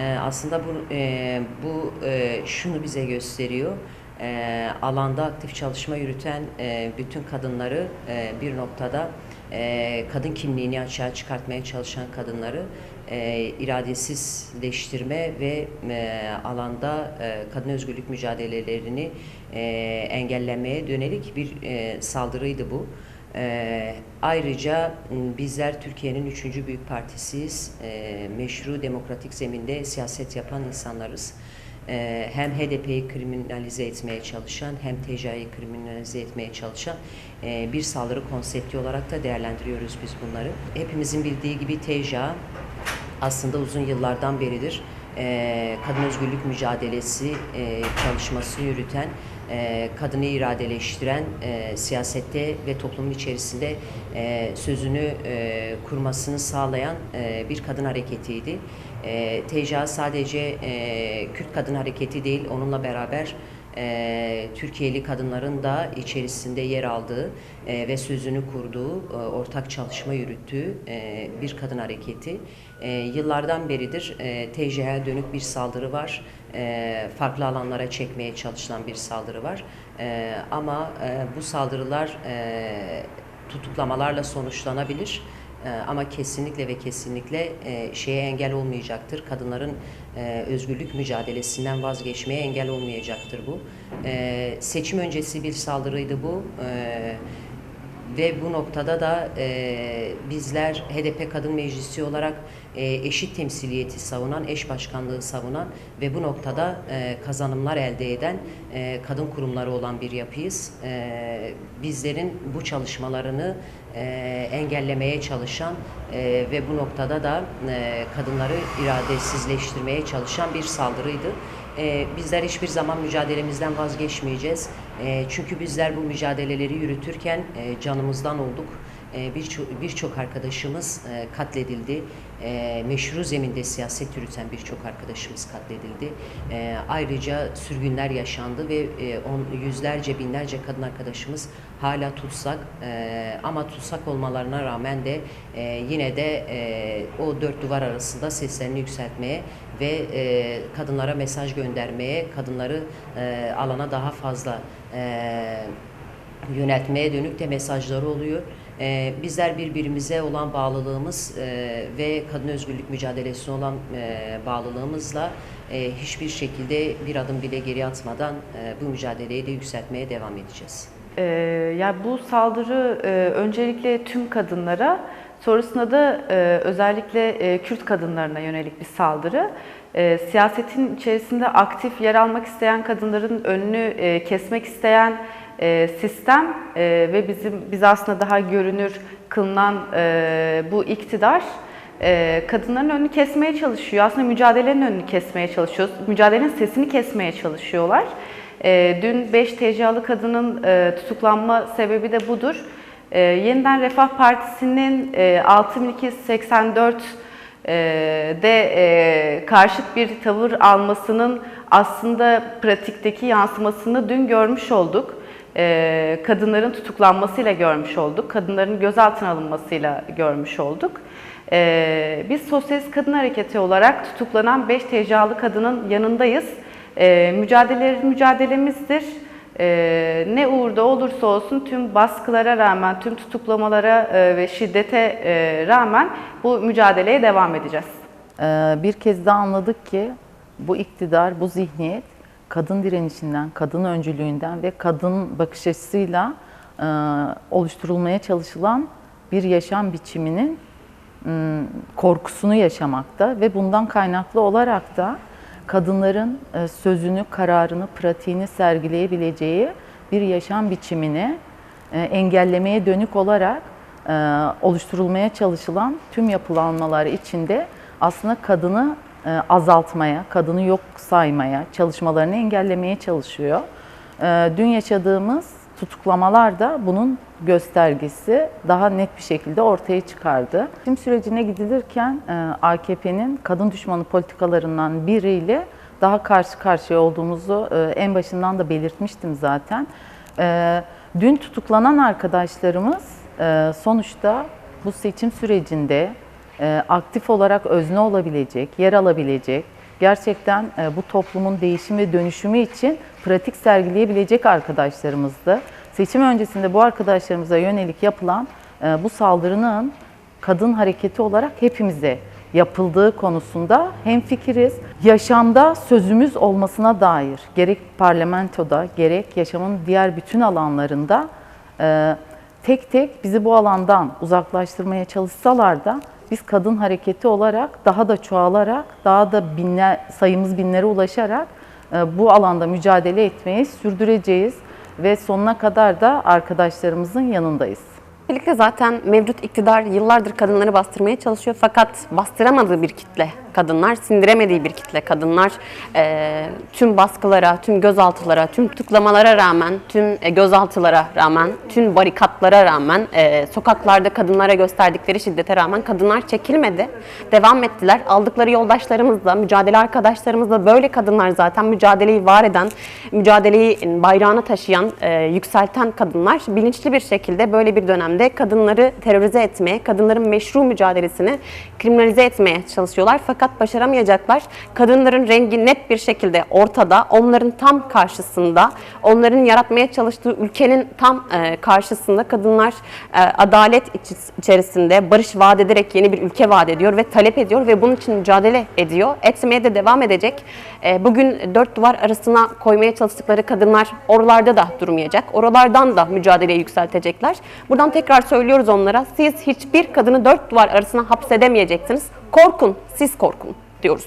E, aslında bu e, bu e, şunu bize gösteriyor. E, alanda aktif çalışma yürüten e, bütün kadınları e, bir noktada e, kadın kimliğini açığa çıkartmaya çalışan kadınları e, iradesizleştirme ve e, alanda e, kadın özgürlük mücadelelerini e, engellemeye dönelik bir e, saldırıydı bu. E, ayrıca m, bizler Türkiye'nin üçüncü büyük partisiyiz. E, meşru demokratik zeminde siyaset yapan insanlarız. E, hem HDP'yi kriminalize etmeye çalışan hem TCA'yı kriminalize etmeye çalışan e, bir saldırı konsepti olarak da değerlendiriyoruz biz bunları. Hepimizin bildiği gibi TCA aslında uzun yıllardan beridir e, kadın özgürlük mücadelesi e, çalışması yürüten, e, kadını iradeleştiren, e, siyasette ve toplumun içerisinde e, sözünü kurmasını sağlayan bir kadın hareketiydi. E, TCA sadece e, Kürt kadın hareketi değil, onunla beraber e, Türkiye'li kadınların da içerisinde yer aldığı e, ve sözünü kurduğu, e, ortak çalışma yürüttüğü e, bir kadın hareketi. E, yıllardan beridir e, TC'ye dönük bir saldırı var. E, farklı alanlara çekmeye çalışılan bir saldırı var. E, ama e, bu saldırılar e, tutuklamalarla sonuçlanabilir. Ee, ama kesinlikle ve kesinlikle e, şeye engel olmayacaktır. Kadınların e, özgürlük mücadelesinden vazgeçmeye engel olmayacaktır bu. E, seçim öncesi bir saldırıydı bu. E, ve bu noktada da e, bizler HDP Kadın Meclisi olarak e, eşit temsiliyeti savunan, eş başkanlığı savunan ve bu noktada e, kazanımlar elde eden e, kadın kurumları olan bir yapıyız. E, bizlerin bu çalışmalarını e, engellemeye çalışan e, ve bu noktada da e, kadınları iradesizleştirmeye çalışan bir saldırıydı. E, bizler hiçbir zaman mücadelemizden vazgeçmeyeceğiz. E, çünkü bizler bu mücadeleleri yürütürken e, canımızdan olduk. E, Birçok birçok arkadaşımız e, katledildi. E, meşru zeminde siyaset yürüten birçok arkadaşımız katledildi. E, ayrıca sürgünler yaşandı ve e, on, yüzlerce binlerce kadın arkadaşımız hala tutsak e, ama tutsak olmalarına rağmen de yine de o dört duvar arasında seslerini yükseltmeye ve kadınlara mesaj göndermeye, kadınları alana daha fazla yöneltmeye dönük de mesajları oluyor. Ee, bizler birbirimize olan bağlılığımız e, ve kadın özgürlük mücadelesine olan e, bağlılığımızla e, hiçbir şekilde bir adım bile geri atmadan e, bu mücadeleyi de yükseltmeye devam edeceğiz. Ee, yani bu saldırı e, öncelikle tüm kadınlara, sonrasında da e, özellikle e, Kürt kadınlarına yönelik bir saldırı. E, siyasetin içerisinde aktif yer almak isteyen kadınların önünü e, kesmek isteyen e, sistem e, ve bizim biz aslında daha görünür kılınan e, bu iktidar e, kadınların önünü kesmeye çalışıyor. Aslında mücadelenin önünü kesmeye çalışıyoruz. Mücadelenin sesini kesmeye çalışıyorlar. E, dün 5 TCA'lı kadının e, tutuklanma sebebi de budur. E, Yeniden Refah Partisi'nin e, 6284 e, de e, karşıt bir tavır almasının aslında pratikteki yansımasını dün görmüş olduk. E, kadınların tutuklanmasıyla görmüş olduk. Kadınların gözaltına alınmasıyla görmüş olduk. E, biz Sosyalist Kadın Hareketi olarak tutuklanan 5 TCA'lı kadının yanındayız. E, mücadeleleri mücadelemizdir. E, ne uğurda olursa olsun tüm baskılara rağmen, tüm tutuklamalara e, ve şiddete e, rağmen bu mücadeleye devam edeceğiz. Ee, bir kez daha anladık ki bu iktidar, bu zihniyet kadın direnişinden, kadın öncülüğünden ve kadın bakış açısıyla e, oluşturulmaya çalışılan bir yaşam biçiminin m, korkusunu yaşamakta ve bundan kaynaklı olarak da kadınların e, sözünü, kararını, pratiğini sergileyebileceği bir yaşam biçimini e, engellemeye dönük olarak e, oluşturulmaya çalışılan tüm yapılanmalar içinde aslında kadını azaltmaya, kadını yok saymaya, çalışmalarını engellemeye çalışıyor. E, Dün yaşadığımız tutuklamalar da bunun göstergesi daha net bir şekilde ortaya çıkardı. Seçim sürecine gidilirken e, AKP'nin kadın düşmanı politikalarından biriyle daha karşı karşıya olduğumuzu e, en başından da belirtmiştim zaten. E, Dün tutuklanan arkadaşlarımız e, sonuçta bu seçim sürecinde e, aktif olarak özne olabilecek, yer alabilecek, gerçekten e, bu toplumun değişim ve dönüşümü için pratik sergileyebilecek arkadaşlarımızdı. Seçim öncesinde bu arkadaşlarımıza yönelik yapılan e, bu saldırının kadın hareketi olarak hepimize yapıldığı konusunda hemfikiriz. Yaşamda sözümüz olmasına dair gerek parlamentoda gerek yaşamın diğer bütün alanlarında e, tek tek bizi bu alandan uzaklaştırmaya çalışsalar da biz kadın hareketi olarak daha da çoğalarak, daha da binler, sayımız binlere ulaşarak e, bu alanda mücadele etmeyi sürdüreceğiz ve sonuna kadar da arkadaşlarımızın yanındayız. Birlikte zaten mevcut iktidar yıllardır kadınları bastırmaya çalışıyor fakat bastıramadığı bir kitle kadınlar, sindiremediği bir kitle kadınlar e, tüm baskılara, tüm gözaltılara, tüm tutuklamalara rağmen, tüm e, gözaltılara rağmen, tüm barikatlara rağmen, e, sokaklarda kadınlara gösterdikleri şiddete rağmen kadınlar çekilmedi. Devam ettiler. Aldıkları yoldaşlarımızla, mücadele arkadaşlarımızla böyle kadınlar zaten mücadeleyi var eden, mücadeleyi bayrağına taşıyan, e, yükselten kadınlar bilinçli bir şekilde böyle bir dönemde kadınları terörize etmeye, kadınların meşru mücadelesini kriminalize etmeye çalışıyorlar. Fakat başaramayacaklar. Kadınların rengi net bir şekilde ortada. Onların tam karşısında, onların yaratmaya çalıştığı ülkenin tam e, karşısında kadınlar e, adalet iç- içerisinde barış vaat ederek yeni bir ülke vaat ediyor ve talep ediyor ve bunun için mücadele ediyor. Etmeye de devam edecek. E, bugün dört duvar arasına koymaya çalıştıkları kadınlar oralarda da durmayacak. Oralardan da mücadeleyi yükseltecekler. Buradan tekrar söylüyoruz onlara. Siz hiçbir kadını dört duvar arasına hapsedemeyeceksiniz. Korkun, siz korkun diyoruz.